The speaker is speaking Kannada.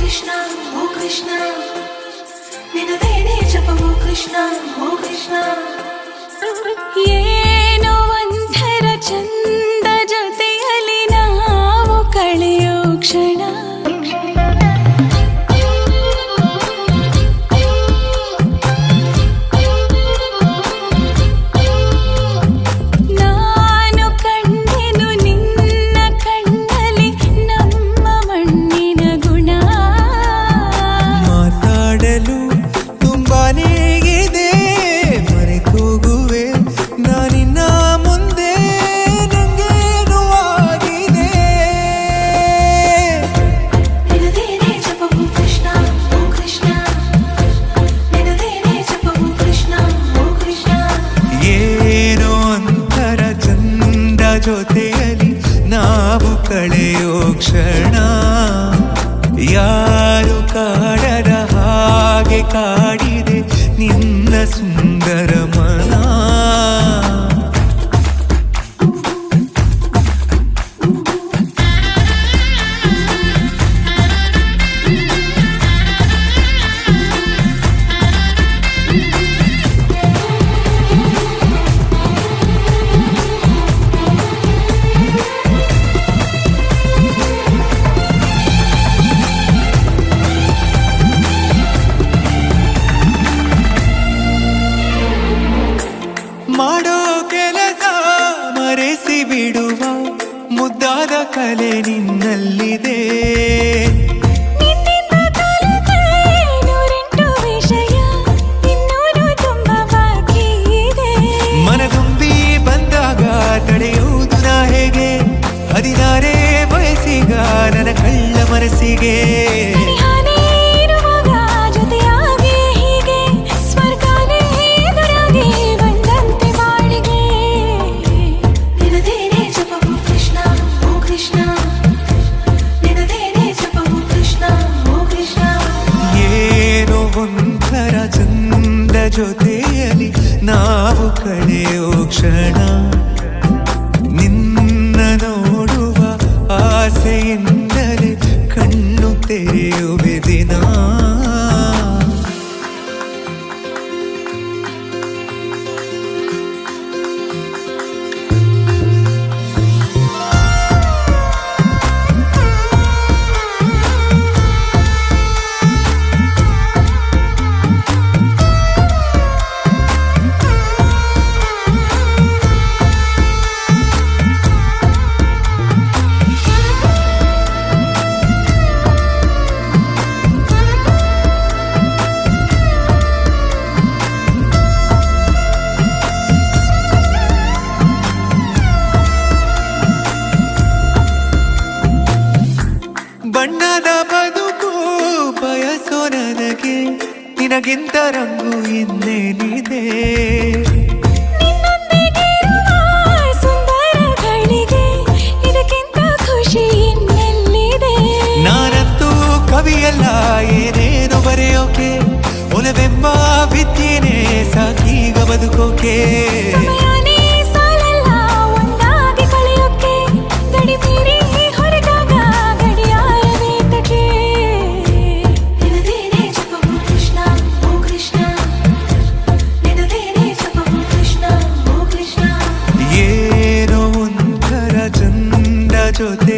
కృష్ణ ఓ కృష్ణ. నిన్నదేనే చెప్పవు కృష్ణ ఓ కృష్ణ. ಜೊತೆಯಲ್ಲಿ ನಾವು ಕಳೆಯೋ ಕ್ಷಣ. ಯಾರು ಕಾಡದ ಹಾಗೆ ಕಾಡಿದೆ ನಿನ್ನ ಸುಂದರ ಮನ. ಬಿಡುವ ಮುದ್ದಾದ ಕಲೆ ನಿನ್ನಲ್ಲಿದೆ. ಮನದುಂಬಿ ಬಂದಾಗ ತಡೆಯುವುದು ನಾ ಹೇಗೆ? ಹದಿನಾರೇ ವಯಸ್ಸಿಗ ನನ್ನ ಕಳ್ಳ ಮನಸ್ಸಿಗೆ. ಜೊತೆಯಲ್ಲಿ ನಾವು ಕಳೆಯೋ ಕ್ಷಣ. ನಿನ್ನ ನೋಡುವ ಆಸೆಯಿಂದಲೇ ನಿನಗಿಂತ ರಂಗು ಇನ್ನೇನಿದೆ? ನಾನಂತೂ ಕವಿಯಲ್ಲ ಏನೇನು ಬರೆಯೋಕೆ ಒಲವೆಂಬ ವಿದ್ಯೆನೇ ಸಾಕೀಗ ಬದುಕೋಕೆ. to